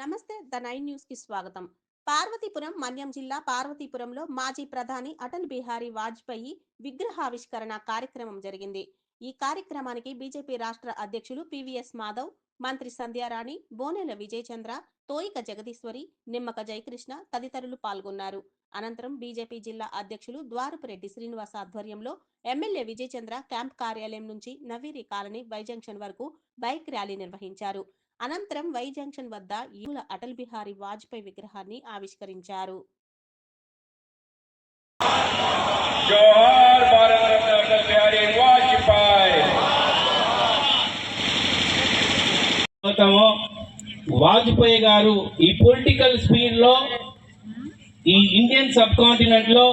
నమస్తే the nine న్యూస్కి స్వాగతం. పార్వతీపురం మన్యం జిల్లా పార్వతీపురంలో మాజీ ప్రధాని అటల్ బిహారీ వాజ్పేయి విగ్రహావిష్కరణ కార్యక్రమం జరిగింది. ఈ కార్యక్రమానికి బీజేపీ రాష్ట్ర అధ్యక్షులు పివిఎస్ మాధవ్ మంత్రి సంధ్యారాణి బోనెల విజయచంద్ర తోయిక జగదీశ్వరి నిమ్మక జయకృష్ణ తదితరులు పాల్గొన్నారు. అనంతరం బీజేపీ జిల్లా అధ్యక్షులు ద్వారపురెడ్డి శ్రీనివాస్ ఆధ్వర్యంలో ఎమ్మెల్యే విజయచంద్ర క్యాంప్ కార్యాలయం నుంచి నవీరి కాలనీ వై జంక్షన్ వరకు బైక్ ర్యాలీ నిర్వహించారు. అనంతరం వై జంక్షన్ వద్ద ఈముల అటల్ బిహారీ వాజ్పేయి విగ్రహాన్ని ఆవిష్కరించారు. వాజ్పేయి. గారు ఈ పొలిటికల్ స్పీడ్లో ఈ ఇండియన్ సబ్ కాంటినెంట్లో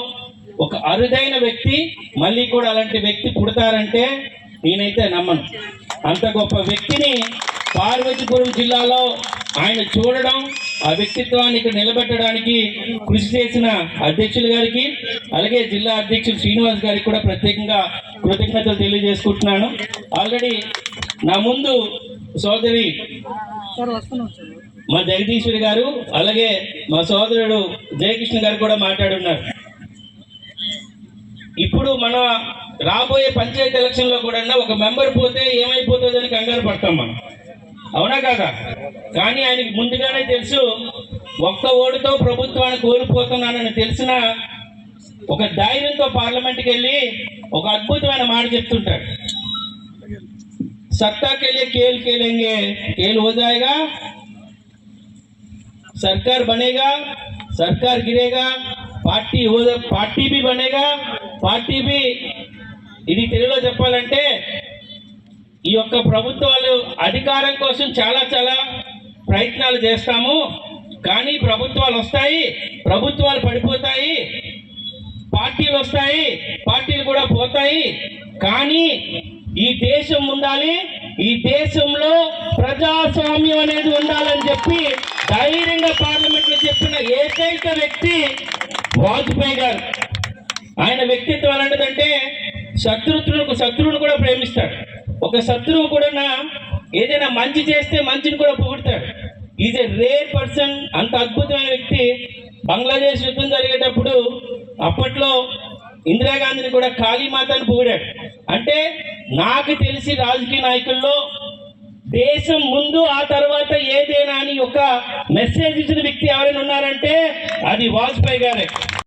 ఒక అరుదైన వ్యక్తి మళ్ళీ కూడా అలాంటి వ్యక్తి పుడతారంటే నేనైతే నమ్మను. అంత గొప్ప వ్యక్తిని పార్వతీపురం జిల్లాలో ఆయన చూడడం ఆ వ్యక్తిత్వాన్ని ఇక్కడ నిలబెట్టడానికి కృషి చేసిన అధ్యక్షులు గారికి అలాగే జిల్లా అధ్యక్షులు శ్రీనివాస్ గారికి కూడా ప్రత్యేకంగా కృతజ్ఞతలు తెలియజేసుకుంటున్నాను. ఆల్రెడీ నా ముందు సోదరి మా జగదీశ్వరి గారు అలాగే మా సోదరుడు జయకృష్ణ గారు కూడా మాట్లాడున్నారు. ఇప్పుడు మన రాబోయే పంచాయతీ ఎలక్షన్లో కూడా ఒక మెంబర్ పోతే ఏమైపోతుందని కంగారు పడతాం మనం. అవునా కాదా కానీ ఆయనకి ముందుగానే తెలుసు ఒక్క ఓటుతో ప్రభుత్వాన్ని కోల్పోతున్నానని తెలిసిన ఒక ధైర్యంతో పార్లమెంట్కి వెళ్ళి ఒక అద్భుతమైన మాట చెప్తుంటాడు सत्ता के लिए खेल खेलेंगे खेल हो जाएगा सरकार बनेगा सरकार गिरेगा పార్టీ हो పార్టీ भी बनेगा పార్టీ भी ఇది తెలుగులో చెప్పాలంటే ఈ యొక్క ప్రభుత్వాలు అధికారం కోసం చాలా చాలా ప్రయత్నాలు చేస్తాము. కానీ ప్రభుత్వాలు వస్తాయి ప్రభుత్వాలు పడిపోతాయి పార్టీలు వస్తాయి పార్టీలు కూడా పోతాయి. కానీ ఈ దేశం ఉండాలి ఈ దేశంలో ప్రజాస్వామ్యం అనేది ఉండాలని చెప్పి ధైర్యంగా పార్లమెంట్లో చెప్పిన ఏకైక వ్యక్తి వాజ్పేయి గారు. ఆయన వ్యక్తిత్వం ఎలాంటిదంటే శత్రుత్వులకు శత్రువును కూడా ప్రేమిస్తాడు. ఒక శత్రువు కూడా ఏదైనా మంచి చేస్తే మంచిని కూడా పొగుడతాడు. ఈజ్ ఎ రేర్ పర్సన్ అంత అద్భుతమైన వ్యక్తి. బంగ్లాదేశ్ యుద్ధం జరిగేటప్పుడు అప్పట్లో ఇందిరాగాంధీని కూడా కాళీమాతని పొగిడాడు. అంటే నాకు తెలిసి రాజకీయ నాయకుల్లో దేశం ముందు ఆ తర్వాత ఏదైనా అని ఒక మెసేజ్ ఇచ్చిన వ్యక్తి ఎవరైనా ఉన్నారంటే అది వాజ్పేయి గారే.